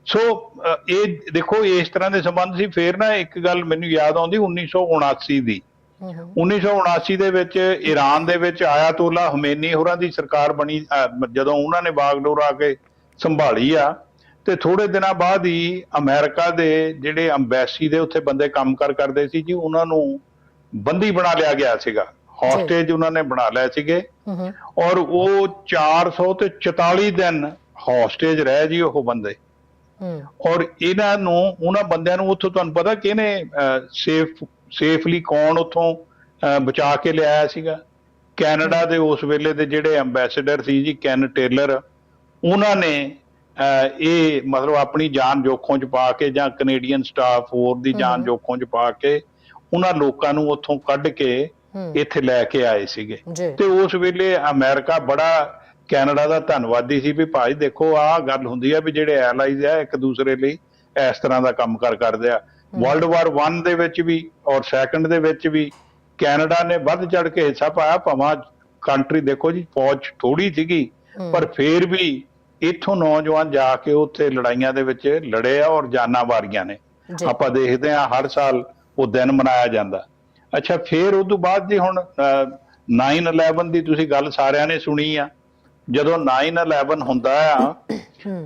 B: ਸੋ ਇਹ ਦੇਖੋ ਇਸ ਤਰ੍ਹਾਂ ਦੇ ਸੰਬੰਧ ਸੀ। ਫੇਰ ਨਾ ਇੱਕ ਗੱਲ ਮੈਨੂੰ ਯਾਦ ਆਉਂਦੀ 1979 ਦੀ।
A: ਹੂੰ ਹੂੰ।
B: 1979 ਦੇ ਵਿੱਚ ਈਰਾਨ ਦੇ ਵਿੱਚ ਆਇਤੁੱਲਾ ਹਮੇਨੀ ਹੋਰਾਂ ਦੀ ਸਰਕਾਰ ਬਣੀ ਜਦੋਂ ਉਹਨਾਂ ਨੇ ਬਾਗਡੋਰ ਆ ਕੇ ਸੰਭਾਲੀ ਆ ਤੇ ਥੋੜੇ ਦਿਨਾਂ ਬਾਅਦ ਹੀ ਅਮਰੀਕਾ ਦੇ ਜਿਹੜੇ ਅੰਬੈਸੀ ਦੇ ਉੱਥੇ ਬੰਦੇ ਕੰਮ ਕਰ ਕਰਦੇ ਸੀ ਜੀ ਉਹਨਾਂ ਨੂੰ ਬੰਦੀ ਬਣਾ ਲਿਆ ਗਿਆ ਸੀਗਾ। ਹੌਸਟੇਜ ਉਹਨਾਂ ਨੇ ਬਣਾ ਲਏ ਸੀਗੇ। ਔਰ ਉਹ 400 ਤੇ 44 ਦਿਨ ਹੌਸਟੇਜ ਰਹਿ ਜੀ ਉਹ ਬੰਦੇ। ਔਰ ਇਹਨਾਂ ਨੂੰ ਉਹਨਾਂ ਬੰਦਿਆਂ ਨੂੰ ਉੱਥੋਂ ਤੁਹਾਨੂੰ ਪਤਾ ਕਿਹਨੇ ਸੇਫ ਸੇਫਲੀ ਕੌਣ ਉੱਥੋਂ ਬਚਾ ਕੇ ਲਿਆਇਆ ਸੀਗਾ? ਕੈਨੇਡਾ ਦੇ ਉਸ ਵੇਲੇ ਦੇ ਜਿਹੜੇ ਐਮਬੈਸਡਰ ਸੀ ਜੀ ਕੈਨ ਟੇਲਰ ਉਹਨਾਂ ਨੇ ਇਹ ਮਤਲਬ ਆਪਣੀ ਜਾਨ ਜੋਖੋਂ ਚ ਪਾ ਕੇ ਜਾਂ ਕੈਨੇਡੀਅਨ ਸਟਾਫ ਹੋਰ ਦੀ ਜਾਨ। ਜੋਖੋਂ ਚ ਪਾ ਕੇ ਉਹਨਾਂ ਲੋਕਾਂ ਨੂੰ ਉੱਥੋਂ ਕੱਢ ਕੇ ਇੱਥੇ ਲੈ ਕੇ ਆਏ ਸੀਗੇ ਤੇ ਉਸ ਵੇਲੇ ਅਮਰੀਕਾ ਬੜਾ ਕੈਨੇਡਾ ਦਾ ਧੰਨਵਾਦੀ ਸੀ ਵੀ ਭਾਈ ਦੇਖੋ ਆਹ ਗੱਲ ਹੁੰਦੀ ਆ ਵੀ ਜਿਹੜੇ ਐਲਾਈਜ਼ ਆ ਇੱਕ ਦੂਸਰੇ ਲਈ ਇਸ ਤਰ੍ਹਾਂ ਦਾ ਕੰਮ ਕਰ ਕਰਦੇ ਆ। ਵਰਲਡ ਵਾਰ 1 ਦੇ ਵਿੱਚ ਵੀ ਔਰ ਸੈਕੰਡ ਦੇ ਵਿੱਚ ਵੀ ਕੈਨੇਡਾ ਨੇ ਵੱਧ ਚੜ ਕੇ ਹਿੱਸਾ ਪਾਇਆ ਭਾਵੇਂ ਕੰਟਰੀ ਦੇਖੋ ਜੀ ਫੌਜ ਥੋੜੀ ਸੀਗੀ। ਪਰ ਫੇਰ ਵੀ ਇੱਥੋਂ ਨੌਜਵਾਨ ਜਾ ਕੇ ਉੱਥੇ ਲੜਾਈਆਂ ਦੇ ਵਿੱਚ ਲੜੇ ਆ ਔਰ ਜਾਨਾਂ ਵਾਰੀਆਂ ਨੇ। ਆਪਾਂ ਦੇਖਦੇ ਆ ਹਰ ਸਾਲ ਉਹ ਦਿਨ ਮਨਾਇਆ ਜਾਂਦਾ। ਅੱਛਾ ਫੇਰ ਉਸ ਤੋਂ ਬਾਅਦ ਜੀ ਹੁਣ ਅਹ, 9/11 ਦੀ ਤੁਸੀਂ ਗੱਲ ਸਾਰਿਆਂ ਨੇ ਸੁਣੀ ਆ। ਜਦੋਂ 9/11 ਹੁੰਦਾ ਆ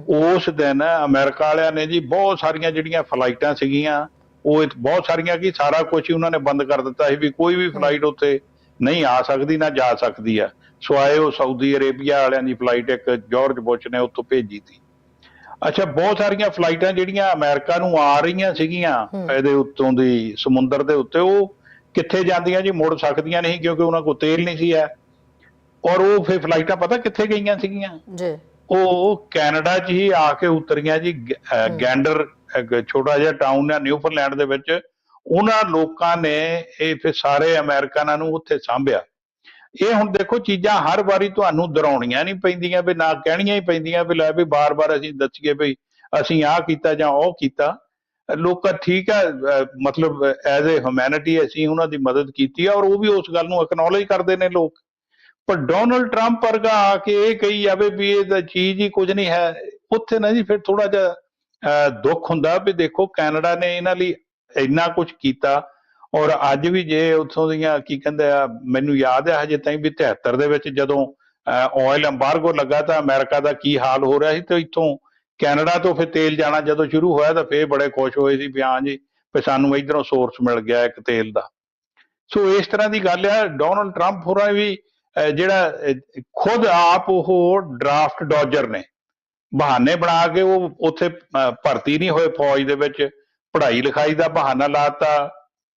B: ਉਸ ਦਿਨ ਅਮਰੀਕਾ ਵਾਲਿਆਂ ਨੇ ਜੀ ਬਹੁਤ ਸਾਰੀਆਂ ਜਿਹੜੀਆਂ ਫਲਾਈਟਾਂ ਸੀਗੀਆਂ ਉਹ ਬਹੁਤ ਸਾਰੀਆਂ ਕੀ ਸਾਰਾ ਕੁਝ ਹੀ ਉਹਨਾਂ ਨੇ ਬੰਦ ਕਰ ਦਿੱਤਾ ਸੀ ਵੀ ਕੋਈ ਵੀ ਫਲਾਈਟ ਉੱਥੇ ਨਹੀਂ ਆ ਸਕਦੀ ਨਾ ਜਾ ਸਕਦੀ ਆ। ਸਵਾਏ ਉਹ ਸਾਊਦੀ ਅਰੇਬੀਆ ਵਾਲਿਆਂ ਦੀ ਫਲਾਈਟ ਇੱਕ ਜਾਰਜ ਬੁਸ਼ ਨੇ ਉੱਥੋਂ ਭੇਜੀ ਸੀ। ਅੱਛਾ ਬਹੁਤ ਸਾਰੀਆਂ ਫਲਾਈਟਾਂ ਜਿਹੜੀਆਂ ਅਮਰੀਕਾ ਨੂੰ ਆ ਰਹੀਆਂ ਸੀਗੀਆਂ। ਇਹਦੇ ਉੱਤੋਂ ਦੀ ਸਮੁੰਦਰ ਦੇ ਉੱਤੇ ਉਹ ਕਿੱਥੇ ਜਾਂਦੀਆਂ ਜੀ? ਮੁੜ ਸਕਦੀਆਂ ਨਹੀਂ ਕਿਉਂਕਿ ਉਹਨਾਂ ਕੋਲ ਤੇਲ ਨਹੀਂ ਸੀ ਹੈ। ਔਰ ਉਹ ਫਿਰ ਫਲਾਈਟਾਂ ਪਤਾ ਕਿੱਥੇ ਗਈਆਂ ਸੀਗੀਆਂ?
A: ਜੀ।
B: ਉਹ ਕੈਨੇਡਾ 'ਚ ਹੀ ਆ ਕੇ ਉਤਰੀਆਂ ਜੀ। ਗੈਂਡਰ ਛੋਟਾ ਜਿਹਾ ਟਾਊਨ ਹੈ ਨਿਊਫਰਲੈਂਡ ਦੇ ਵਿੱਚ। ਉਹਨਾਂ ਲੋਕਾਂ ਨੇ ਇਹ ਫਿਰ ਸਾਰੇ ਅਮਰੀਕਨਾਂ ਨੂੰ ਉੱਥੇ ਸਾਂਭਿਆ। ਇਹ ਹੁਣ ਦੇਖੋ ਚੀਜ਼ਾਂ ਹਰ ਵਾਰੀ ਤੁਹਾਨੂੰ ਦਰਾਉਣੀਆਂ ਨਹੀਂ ਪੈਂਦੀਆਂ ਵੀ ਨਾ ਕਹਿਣੀਆਂ ਹੀ ਪੈਂਦੀਆਂ ਵੀ ਲੈ ਵੀ ਬਾਰ-ਬਾਰ ਅਸੀਂ ਦੱਸੀਏ ਵੀ ਅਸੀਂ ਆਹ ਕੀਤਾ ਜਾਂ ਉਹ ਕੀਤਾ। ਲੋਕਾਂ ਠੀਕ ਹੈ ਮਤਲਬ ਐਜ਼ ਅ ਹਿਊਮੈਨਿਟੀ ਅਸੀਂ ਉਹਨਾਂ ਦੀ ਮਦਦ ਕੀਤੀ ਹੈ ਔਰ ਉਹ ਵੀ ਉਸ ਗੱਲ ਨੂੰ ਐਕਨੋਲਜ ਕਰਦੇ ਨੇ ਲੋਕ। ਪਰ ਡੋਨਲਡ ਟਰੰਪ ਵਰਗਾ ਆ ਕੇ ਇਹ ਕਹੀ ਜਾਵੇ ਵੀ ਇਹ ਤਾਂ ਚੀਜ਼ ਹੀ ਕੁਝ ਨਹੀਂ ਹੈ। ਉੱਥੇ ਨਾ ਜੀ ਫਿਰ ਥੋੜਾ ਜਿਹਾ, ਅਹ, ਦੁੱਖ ਹੁੰਦਾ ਵੀ ਦੇਖੋ ਕੈਨੇਡਾ ਨੇ ਇਹਨਾਂ ਲਈ ਇੰਨਾ ਕੁਝ ਕੀਤਾ ਔਰ ਅੱਜ ਵੀ ਜੇ ਉੱਥੋਂ ਦੀਆਂ ਕੀ ਕਹਿੰਦੇ ਆ ਮੈਨੂੰ ਯਾਦ ਹੈ ਹਜੇ ਤਾਈਂ ਵੀ 73 ਦੇ ਵਿੱਚ ਜਦੋਂ ਆਇਲ ਐਮਬਾਰਗੋ ਲੱਗਾ ਤਾਂ ਅਮਰੀਕਾ ਦਾ ਕੀ ਹਾਲ ਹੋ ਰਿਹਾ ਸੀ ਤੇ ਇੱਥੋਂ ਕੈਨੇਡਾ ਤੋਂ ਫਿਰ ਤੇਲ ਜਾਣਾ ਜਦੋਂ ਸ਼ੁਰੂ ਹੋਇਆ ਤਾਂ ਫੇਰ ਬੜੇ ਖੁਸ਼ ਹੋਏ ਸੀ ਵੀ ਹਾਂ ਜੀ ਵੀ ਸਾਨੂੰ ਇਧਰੋਂ ਸੋਰਸ ਮਿਲ ਗਿਆ ਇੱਕ ਤੇਲ ਦਾ। ਸੋ ਇਸ ਤਰ੍ਹਾਂ ਦੀ ਗੱਲ ਆ ਡੋਨਲਡ ਟਰੰਪ ਹੋਰਾਂ ਵੀ ਅਹ, ਜਿਹੜਾ ਖੁਦ ਆਪ ਉਹ ਡਰਾਫਟ ਡੋਜਰ ਨੇ। ਬਹਾਨੇ ਬਣਾ ਕੇ ਉਹ ਉੱਥੇ ਭਰਤੀ ਨਹੀਂ ਹੋਏ ਫੌਜ ਦੇ ਵਿੱਚ ਪੜ੍ਹਾਈ ਲਿਖਾਈ ਦਾ ਬਹਾਨਾ ਲਾਤਾ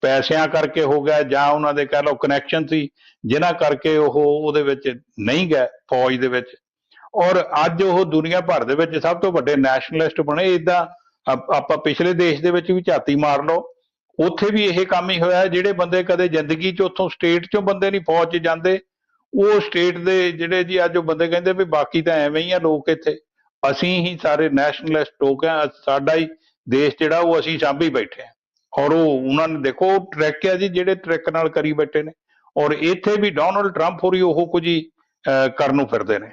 B: ਪੈਸਿਆਂ ਕਰਕੇ ਹੋ ਗਿਆ ਜਾਂ ਉਹਨਾਂ ਦੇ ਕਹਿ ਲਓ ਕਨੈਕਸ਼ਨ ਸੀ, ਜਿਨ੍ਹਾਂ ਕਰਕੇ ਉਹ ਉਹਦੇ ਵਿੱਚ ਨਹੀਂ ਗਏ ਫੌਜ ਦੇ ਵਿੱਚ। ਔਰ ਅੱਜ ਉਹ ਦੁਨੀਆ ਭਰ ਦੇ ਵਿੱਚ ਸਭ ਤੋਂ ਵੱਡੇ ਨੈਸ਼ਨਲਿਸਟ ਬਣੇ ਇਦਾਂ ਆਪਾਂ ਪਿਛਲੇ ਦੇਸ਼ ਦੇ ਵਿੱਚ ਵੀ ਝਾਤੀ ਮਾਰ ਲਓ, ਉੱਥੇ ਵੀ ਇਹ ਕੰਮ ਹੀ ਹੋਇਆ, ਜਿਹੜੇ ਬੰਦੇ ਕਦੇ ਜ਼ਿੰਦਗੀ 'ਚ ਉੱਥੋਂ ਸਟੇਟ 'ਚੋਂ ਬੰਦੇ ਨਹੀਂ ਫੌਜ 'ਚ ਜਾਂਦੇ, ਉਹ ਸਟੇਟ ਦੇ ਜਿਹੜੇ ਜੀ ਅੱਜ ਉਹ ਬੰਦੇ ਕਹਿੰਦੇ ਵੀ ਬਾਕੀ ਤਾਂ ਐਵੇਂ ਹੀ ਆ ਲੋਕ ਇੱਥੇ। ਅਸੀਂ ਹੀ ਸਾਰੇ ਨੈਸ਼ਨਲਿਸਟ ਲੋਕ ਆ, ਸਾਡਾ ਹੀ ਦੇਸ਼ ਜਿਹੜਾ ਉਹ ਅਸੀਂ ਸਾਂਭੀ ਬੈਠੇ ਆ। ਔਰ ਉਹ ਉਹਨਾਂ ਨੇ ਦੇਖੋ ਟਰੈਕ ਆ ਜੀ, ਜਿਹੜੇ ਟਰੈਕ ਨਾਲ ਕਰੀ ਬੈਠੇ ਨੇ। ਔਰ ਇੱਥੇ ਵੀ ਡੋਨਲਡ ਟਰੰਪ ਹੋਰੀ ਉਹ ਕੁਝ ਹੀ ਕਰਨ ਨੂੰ ਫਿਰਦੇ ਨੇ।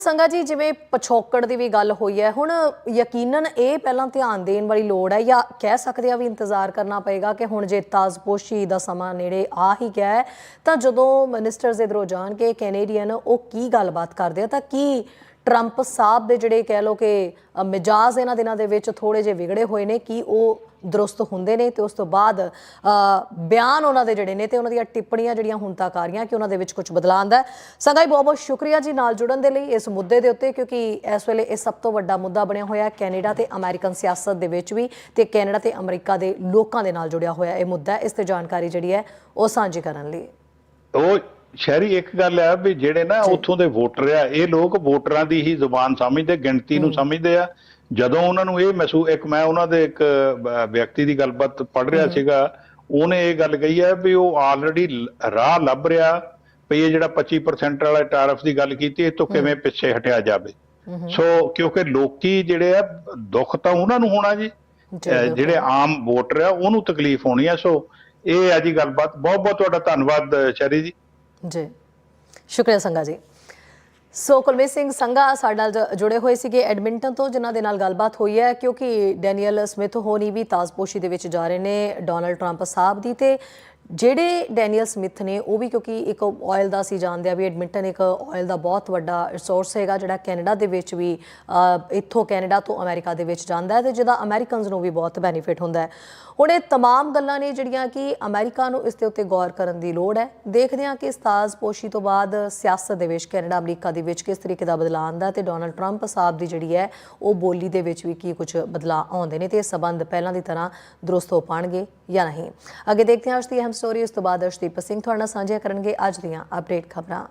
A: ਸੰਗਾ ਜੀ, ਜਿਵੇਂ ਪਛੋਕੜ ਦੀ ਵੀ ਗੱਲ ਹੋਈ ਹੈ, ਹੁਣ ਯਕੀਨਨ ਇਹ ਪਹਿਲਾਂ ਧਿਆਨ ਦੇਣ ਵਾਲੀ ਲੋੜ ਹੈ ਜਾਂ ਕਹਿ ਸਕਦੇ ਆ ਵੀ ਇੰਤਜ਼ਾਰ ਕਰਨਾ ਪਏਗਾ ਕਿ ਹੁਣ ਜੇ ਤਾਜ਼ਪੋਸ਼ੀ ਦਾ ਸਮਾਂ ਨੇੜੇ ਆ ਹੀ ਗਿਆ ਹੈ, ਤਾਂ ਜਦੋਂ ਮਿਨਿਸਟਰਸ ਇਧਰੋਂ ਜਾਣ ਕੇ ਕੈਨੇਡੀਅਨ ਉਹ ਕੀ ਗੱਲਬਾਤ ਕਰਦੇ ਆ, ਤਾਂ ਕੀ ਟਰੰਪ ਸਾਹਿਬ ਦੇ ਜਿਹੜੇ ਕਹਿ ਲੋ ਕਿ ਮਿਜਾਜ਼ ਇਹਨਾਂ ਦਿਨਾਂ ਦੇ ਵਿੱਚ ਥੋੜੇ ਜਿਹੇ ਵਿਗੜੇ ਹੋਏ ਨੇ, ਕਿ ਉਹ ਦਰੁਸਤ ਹੁੰਦੇ ਨੇ? ਤੇ ਉਸ ਤੋਂ ਬਾਅਦ ਬਿਆਨ ਉਹਨਾਂ ਦੇ ਜਿਹੜੇ ਨੇ ਤੇ ਉਹਨਾਂ ਦੀਆਂ ਟਿੱਪਣੀਆਂ ਜਿਹੜੀਆਂ ਹੁਣ ਤੱਕ ਆ ਰਹੀਆਂ ਕਿ ਉਹਨਾਂ ਦੇ ਵਿੱਚ ਕੁਝ ਬਦਲਾਅ ਆਂਦਾ ਹੈ। ਬਹੁਤ ਬਹੁਤ ਸ਼ੁਕਰੀਆ ਜੀ ਨਾਲ ਜੁੜਨ ਦੇ ਲਈ ਇਸ ਮੁੱਦੇ ਦੇ ਉੱਤੇ, ਕਿਉਂਕਿ ਇਸ ਵੇਲੇ ਇਹ ਸਭ ਤੋਂ ਵੱਡਾ ਮੁੱਦਾ ਬਣਿਆ ਹੋਇਆ ਕੈਨੇਡਾ ਤੇ ਅਮਰੀਕਨ ਸਿਆਸਤ ਦੇ ਵਿੱਚ ਵੀ ਤੇ ਕੈਨੇਡਾ ਤੇ ਅਮਰੀਕਾ ਦੇ ਲੋਕਾਂ ਦੇ ਨਾਲ ਜੁੜਿਆ ਹੋਇਆ ਇਹ ਮੁੱਦਾ ਇਸ ਤੇ ਜਾਣਕਾਰੀ ਜਿਹੜੀ ਹੈ ਉਹ ਸਾਂਝੀ ਕਰਨ ਲਈ।
B: ਉਹ ਸ਼ਹਿਰੀ ਇੱਕ ਗੱਲ ਹੈ ਵੀ ਜਿਹੜੇ ਨਾ ਉੱਥੋਂ ਦੇ ਵੋਟਰ ਆ ਇਹ ਲੋਕ ਵੋਟਰਾਂ ਦੀ ਹੀ ਜ਼ੁਬਾਨ ਸਮਝਦੇ ਗਿਣਤੀ ਨੂੰ ਸਮਝਦੇ ਆ। ਜਦੋਂ ਉਹਨਾਂ ਨੂੰ ਇਹ ਮਹਿਸੂਸ ਇੱਕ ਮੈਂ ਉਹਨਾਂ ਦੇ ਇੱਕ ਵਿਅਕਤੀ ਦੀ ਗੱਲਬਾਤ ਪੜ੍ਹ ਰਿਹਾ ਸੀਗਾ ਉਹਨੇ ਇਹ ਗੱਲ ਕਹੀ ਹੈ ਵੀ ਉਹ ਆਲਰੇਡੀ ਰਾਹ ਲੱਭ ਰਿਹਾ ਵੀ ਇਹ ਜਿਹੜਾ 25% ਵਾਲਾ ਟੈਰਿਫ ਦੀ ਗੱਲ ਕੀਤੀ ਇਹ ਤੋਂ ਕਿਵੇਂ ਪਿੱਛੇ ਹਟਿਆ ਜਾਵੇ। ਸੋ ਕਿਉਂਕਿ ਲੋਕੀ ਜਿਹੜੇ ਆ ਦੁੱਖ ਤਾਂ ਉਹਨਾਂ ਨੂੰ ਹੋਣਾ ਜੀ। ਜਿਹੜੇ ਆਮ ਵੋਟਰ ਆ ਉਹਨੂੰ ਤਕਲੀਫ ਹੋਣੀ ਆ। ਸੋ ਇਹ ਆ ਜੀ ਗੱਲਬਾਤ। ਬਹੁਤ ਬਹੁਤ ਤੁਹਾਡਾ ਧੰਨਵਾਦ ਸ਼ਰੀ ਜੀ।
A: ਜੀ। ਸ਼ੁਕਰੀਆ ਸੰਗਾ ਜੀ। ਸੋ ਕੁਲਮੀਤ ਸਿੰਘ, ਸੰਗਾ ਸਾਡੇ ਨਾਲ ਜ- ਜੁੜੇ ਹੋਏ ਸੀਗੇ ਐਡਮਿੰਟਨ ਤੋਂ, ਜਿਨ੍ਹਾਂ ਦੇ ਨਾਲ ਗੱਲਬਾਤ ਹੋਈ ਹੈ, ਕਿਉਂਕਿ ਡੈਨੀਅਲ ਸਮਿਥ ਹੋਣੀ ਵੀ ਤਾਜ਼ਪੋਸ਼ੀ ਦੇ ਵਿੱਚ ਜਾ ਰਹੇ ਨੇ ਡੋਨਲਡ ਟਰੰਪ ਸਾਹਿਬ ਦੀ ਤੇ ਜਿਹੜੇ ਡੈਨੀਅਲ ਸਮਿਥ ਨੇ ਉਹ ਵੀ ਕਿਉਂਕਿ ਇੱਕ ਆਇਲ ਦਾ ਸੀ ਜਾਣਦੇ ਆ ਵੀ ਐਡਮਿੰਟਨ ਇੱਕ ਆਇਲ ਦਾ ਬਹੁਤ ਵੱਡਾ ਰਿਸੋਰਸ ਹੈਗਾ ਜਿਹੜਾ ਕੈਨੇਡਾ ਦੇ ਵਿੱਚ ਵੀ ਅ, ਇੱਥੋਂ ਕੈਨੇਡਾ ਤੋਂ ਅਮਰੀਕਾ ਦੇ ਵਿੱਚ ਜਾਂਦਾ ਹੈ ਤੇ ਜਿਹਦਾ ਅਮਰੀਕਨਸ ਨੂੰ ਵੀ ਬਹੁਤ ਬੈਨੀਫਿਟ ਹੁੰਦਾ ਹੈ ਹੁਣ ਇਹ तमाम ਗੱਲਾਂ ਨੇ ਜਿਹੜੀਆਂ ਕਿ ਅਮਰੀਕਾ ਨੂੰ ਇਸ ਦੇ ਉੱਤੇ ਗੌਰ ਕਰਨ ਦੀ ਲੋੜ ਹੈ ਦੇਖਦੇ ਹਾਂ ਕਿ ਇਸ ਤਾਜ਼ਪੋਸ਼ੀ ਤੋਂ ਬਾਅਦ ਸਿਆਸਤ ਦੇ ਵਿੱਚ ਕੈਨੇਡਾ ਅਮਰੀਕਾ ਦੇ ਵਿੱਚ ਕਿਸ ਤਰੀਕੇ ਦਾ ਬਦਲਾਅ ਆਉਂਦਾ ਤੇ ਡੋਨਲਡ ਟਰੰਪ ਸਾਹਿਬ ਦੀ ਜਿਹੜੀ ਹੈ ਉਹ ਬੋਲੀ ਦੇ ਵਿੱਚ ਵੀ ਕੀ ਕੁਝ ਬਦਲਾਅ ਆਉਂਦੇ ਨੇ ਤੇ ਇਹ ਸਬੰਧ ਪਹਿਲਾਂ ਦੀ ਤਰ੍ਹਾਂ ਦਰੁਸਤ ਹੋ ਪਾਣਗੇ ਜਾਂ ਨਹੀਂ ਅੱਗੇ ਦੇਖਦੇ ਹਾਂ ਅੱਜ ਦੀ ਅਹਿਮ ਸਟੋਰੀ ਉਸ ਤੋਂ ਬਾਅਦ ਅਰਸ਼ਦੀਪ ਸਿੰਘ ਤੁਹਾਡੇ ਨਾਲ ਸਾਂਝੀਆਂ ਕਰਨਗੇ ਅੱਜ ਦੀਆਂ ਅਪਡੇਟ ਖਬਰਾਂ।